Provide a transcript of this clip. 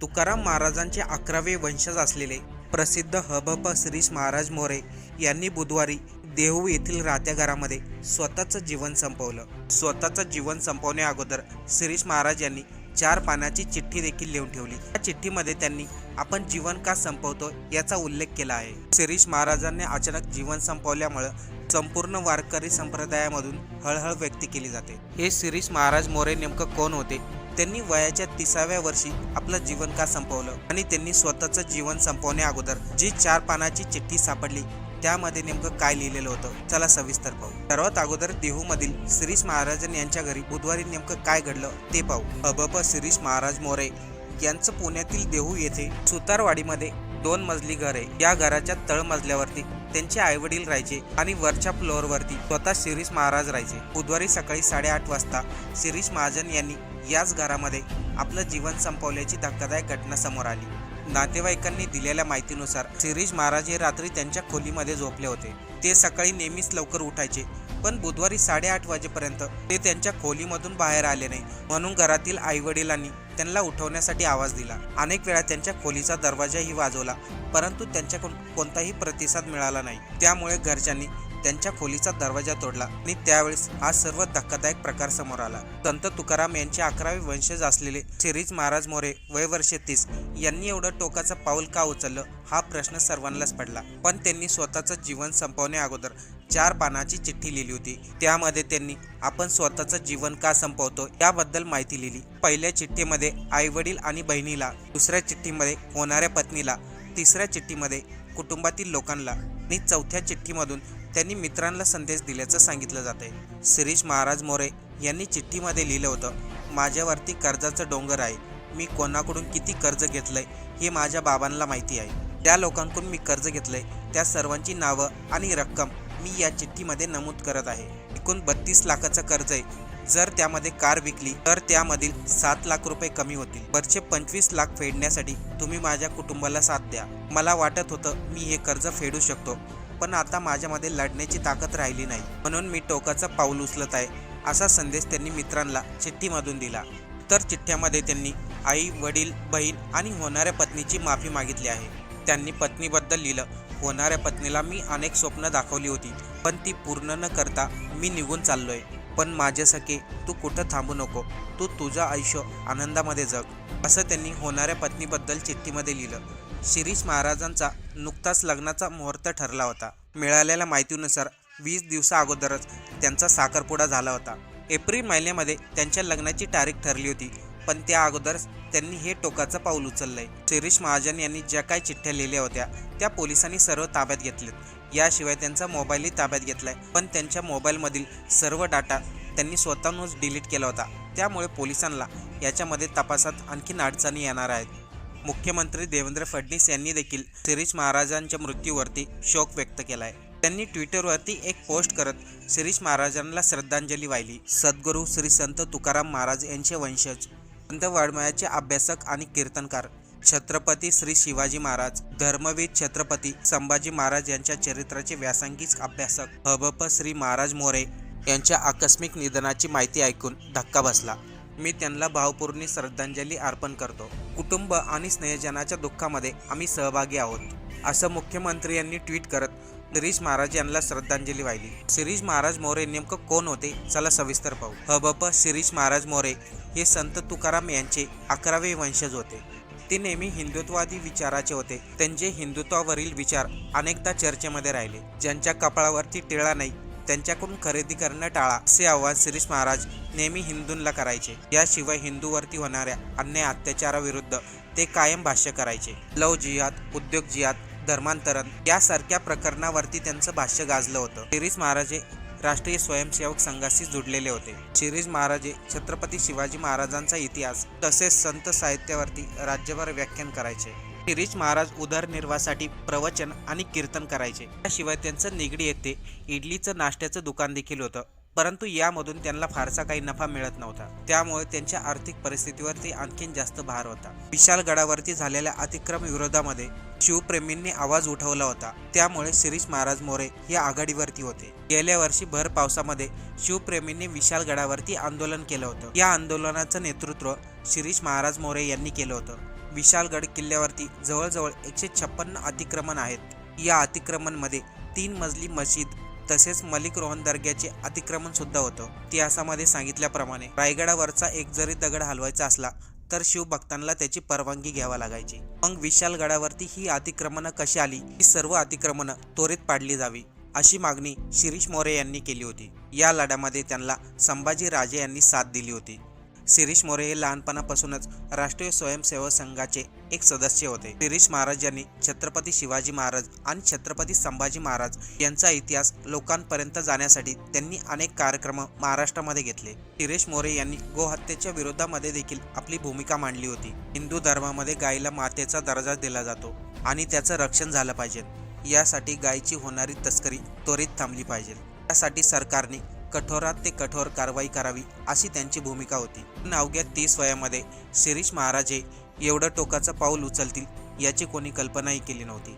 तुकाराम महाराजांचे अकरावे वंशज असलेले प्रसिद्ध हबप श्रीश महाराज मोरे यांनी बुधवारी देहू येथील राहत्या घरामध्ये स्वतःचं जीवन संपवलं. स्वतःचं जीवन संपवण्या अगोदर शिरीष महाराज यांनी चार पानाची चिठ्ठी देखील लिहून ठेवली. त्या चिठ्ठीमध्ये त्यांनी आपण जीवन का संपवतो याचा उल्लेख केला आहे. शिरीष महाराजांनी अचानक जीवन संपवल्यामुळं संपूर्ण वारकरी संप्रदायामधून हळहळ व्यक्त केली जाते. हे शिरीष महाराज मोरे नेमकं कोण होते? त्यांनी वयाच्या तिसाव्या वर्षी आपलं जीवन का संपवलं? आणि त्यांनी स्वतःचं जीवन संपवण्या अगोदर जी चार पानाची चिठ्ठी सापडली त्यामध्ये नेमकं काय लिहिलेलं होतं? चला सविस्तर पाहू. सर्वात अगोदर देहूमधील शिरीष महाराजन यांच्या घरी बुधवारी नेमकं काय घडलं ते पाहू. अबप शिरीष महाराज मोरे यांचं पुण्यातील देहू येथे सुतारवाडीमध्ये दोन मजली घर आहे या घराच्या तळमजल्यावरती त्यांचे आई वडील राहायचे आणि वरच्या फ्लोअरवरती स्वतः शिरीष महाराज राहायचे. बुधवारी सकाळी साडेआठ वाजता शिरीष महाजन यांनी याच घरामध्ये आपलं जीवन संपवल्याची धक्कादायक घटना समोर आली. नातेवाईकांनी दिलेल्या माहितीनुसार शिरीष महाराज हे रात्री त्यांच्या खोलीमध्ये झोपले होते. ते सकाळी नेहमीच लवकर उठायचे. पण बुधवारी साडेआठ वाजेपर्यंत ते त्यांच्या खोलीमधून बाहेर आले नाही. म्हणून घरातील आई वडिलांनी त्यांना उठवण्यासाठी आवाज दिला. अनेक वेळा त्यांच्या खोलीचा दरवाजाही वाजवला परंतु त्यांच्याकडून कोणताही प्रतिसाद मिळाला नाही. त्यामुळे घरच्यांनी त्यांच्या खोलीचा दरवाजा तोडला आणि त्यावेळेस हा सर्व धक्कादायक प्रकार समोर आला. संत तुकाराम यांचे अकरावे वंशज असलेले शिरीज महाराज मोरे वय वर्षे तीस यांनी एवढं टोकाचं पाऊल का उचललं? हा प्रश्न सर्वांनाच पडला. पण त्यांनी स्वतःचं जीवन संपवण्या अगोदर चार पानाची चिठ्ठी लिहिली होती. त्यामध्ये त्यांनी आपण स्वतःचं जीवन का संपवतो याबद्दल माहिती लिहिली. पहिल्या चिठ्ठीमध्ये आई वडील आणि बहिणीला दुसऱ्या चिठ्ठीमध्ये होणाऱ्या पत्नीला तिसऱ्या चिठ्ठीमध्ये कुटुंबातील लोकांना आणि चौथ्या चिठ्ठीमधून त्यांनी मित्रांना संदेश दिल्याचं सांगितलं जाते शिरीष महाराज मोरे यांनी चिठ्ठीमध्ये लिहिलं होतं माझ्यावरती कर्जाचं डोंगर आहे. मी कोणाकडून किती कर्ज घेतलंय हे माझ्या बाबांना माहिती आहे. त्या लोकांकडून मी कर्ज घेतलंय. त्या सर्वांची नावं आणि रक्कम मी या चिठ्ठीमध्ये नमूद करत आहे. एकूण बत्तीस लाखाचं कर्ज आहे. जर त्यामध्ये कार विकली तर त्यामधील सात लाख रुपये कमी होतील. वरचे पंचवीस लाख फेडण्यासाठी तुम्ही माझ्या कुटुंबाला साथ द्या. मला वाटत होतं मी हे कर्ज फेडू शकतो पण आता माझ्यामध्ये लढण्याची ताकद राहिली नाही. म्हणून मी टोकाचं पाऊल उचलत आहे असा संदेश त्यांनी मित्रांना चिठ्ठीमधून दिला. तर चिठ्ठ्यामध्ये त्यांनी आई वडील बहीण आणि होणाऱ्या पत्नीची माफी मागितली आहे. त्यांनी पत्नीबद्दल लिहिलं होणाऱ्या पत्नीला मी अनेक स्वप्न दाखवली होती पण ती पूर्ण न करता मी निघून चाललोय. पण माझे सखे तू कुठं थांबू नको तू तुझं आयुष्य आनंदामध्ये जग असं त्यांनी होणाऱ्या पत्नीबद्दल चिठ्ठीमध्ये लिहिलं. शिरीष महाराजांचा नुकताच लग्नाचा मुहूर्त ठरला होता. मिळालेल्या माहितीनुसार वीस दिवसा अगोदरच त्यांचा साखरपुडा झाला होता. एप्रिल महिन्यामध्ये त्यांच्या लग्नाची तारीख ठरली होती. पण त्या अगोदर त्यांनी हे टोकाचं पाऊल उचललंय. शिरीष महाजन यांनी ज्या काही चिठ्ठ्या लिहिल्या होत्या त्या पोलिसांनी सर्व ताब्यात घेतलेत. याशिवाय त्यांचा मोबाईलही ताब्यात घेतलाय. पण त्यांच्या मोबाईलमधील सर्व डाटा त्यांनी स्वतःहूनच डिलीट केला होता. त्यामुळे पोलिसांना याच्यामध्ये तपासात आणखीन अडचणी येणार आहेत. मुख्यमंत्री देवेंद्र फडणवीस यांनी देखील शिरीष महाराजांच्या मृत्यूवरती शोक व्यक्त केलाय. त्यांनी ट्विटरवरती एक पोस्ट करत शिरीष महाराजांना श्रद्धांजली वाहिली. सद्गुरू श्री संत तुकाराम महाराज यांचे वंशज संत वाड्मयाचे अभ्यासक आणि कीर्तनकार छत्रपती श्री शिवाजी महाराज धर्मवीर छत्रपती संभाजी महाराज यांच्या चरित्राचे व्यासंगीच अभ्यासक हबप श्री महाराज मोरे यांच्या आकस्मिक निधनाची माहिती ऐकून धक्का बसला. मी त्यांना भावपूर्ण श्रद्धांजली अर्पण करतो. कुटुंब आणि स्नेहजनाच्या दुःखामध्ये आम्ही सहभागी आहोत असं मुख्यमंत्री यांनी ट्विट करत शिरीष महाराज यांना श्रद्धांजली वाहिली. शिरीष महाराज मोरे नेमकं कोण होते? चला सविस्तर पाहू. हबप शिरीष महाराज मोरे हे संत तुकाराम यांचे अकरावे वंशज होते. ते नेहमी हिंदुत्ववादी विचाराचे होते. त्यांचे हिंदुत्वावरील विचार अनेकदा चर्चेमध्ये राहिले. ज्यांच्या कपाळावरती टिळा नाही त्यांच्याकडून खरेदी करणं टाळा असे आव्हान शिरीष महाराज नेहमी हिंदूंना करायचे. याशिवाय हिंदूवरती होणाऱ्या अन्याय अत्याचाराविरुद्ध ते कायम भाष्य करायचे. लव जिहाद उद्योग जिहाद धर्मांतरण यासारख्या प्रकरणावरती त्यांचं भाष्य गाजलं होतं. शिरीष हे राष्ट्रीय स्वयंसेवक संघाशी जोडलेले होते. शिरीज महाराजे छत्रपती शिवाजी महाराजांचा इतिहास तसेच संत साहित्यावरती राज्यभर व्याख्यान करायचे. शिरीज महाराज उदरनिर्वाहासाठी प्रवचन आणि कीर्तन करायचे. त्याशिवाय त्यांचं निगडी येथे इडलीचं नाश्त्याचं दुकान देखील होतं. परंतु यामधून त्यांना फारसा काही नफा मिळत नव्हता. त्यामुळे त्यांच्या आर्थिक परिस्थितीवरती आणखीन जास्त भार होता. विशाल गडावरती झालेल्या अतिक्रम विरोधामध्ये शिवप्रेमींनी आवाज उठवला होता. त्यामुळे शिरीष महाराज मोरे हे आघाडीवरती होते. गेल्या वर्षी भर पावसामध्ये शिवप्रेमींनी विशाल गडावरती आंदोलन केलं होतं. या आंदोलनाचं नेतृत्व शिरीष महाराज मोरे यांनी केलं होतं. विशालगड किल्ल्यावरती जवळजवळ एकशे छप्पन्न अतिक्रमण आहेत. या अतिक्रमणमध्ये तीन मजली मशीद तसेच मलिक रोहन दर्ग्याचे अतिक्रमण सुद्धा होतं. इतिहासामध्ये सांगितल्याप्रमाणे रायगडावरचा एक जरी दगड हलवायचा असला तर शिवभक्तांना त्याची परवानगी घ्यावा लागायची. मग विशालगडावरती ही अतिक्रमणं कशी आली? ही सर्व अतिक्रमणं त्वरित पाडली जावी अशी मागणी शिरीष मोरे यांनी केली होती. या लढ्यामध्ये त्यांना संभाजी राजे यांनी साथ दिली होती. शिरीष मोरे हे लहानपणापासूनच राष्ट्रीय स्वयंसेवक संघाचे एक सदस्य होते. शिरीष महाराज यांनी छत्रपती शिवाजी महाराज आणि छत्रपती संभाजी महाराज यांचा इतिहास लोकांपर्यंत जाण्यासाठी त्यांनी अनेक कार्यक्रम महाराष्ट्रामध्ये घेतले. शिरीष मोरे यांनी गोहत्येच्या विरोधामध्ये देखील आपली भूमिका मांडली होती. हिंदू धर्मामध्ये गायीला मातेचा दर्जा दिला जातो आणि त्याचं रक्षण झालं पाहिजे. यासाठी गायीची होणारी तस्करी त्वरित थांबली पाहिजे. यासाठी सरकारने कठोरात ते कठोर कारवाई करावी अशी त्यांची भूमिका होती. पण अवघ्या तीस वयामध्ये शिरीष महाराज हे एवढं टोकाचं पाऊल उचलतील याची कोणी कल्पनाही केली नव्हती.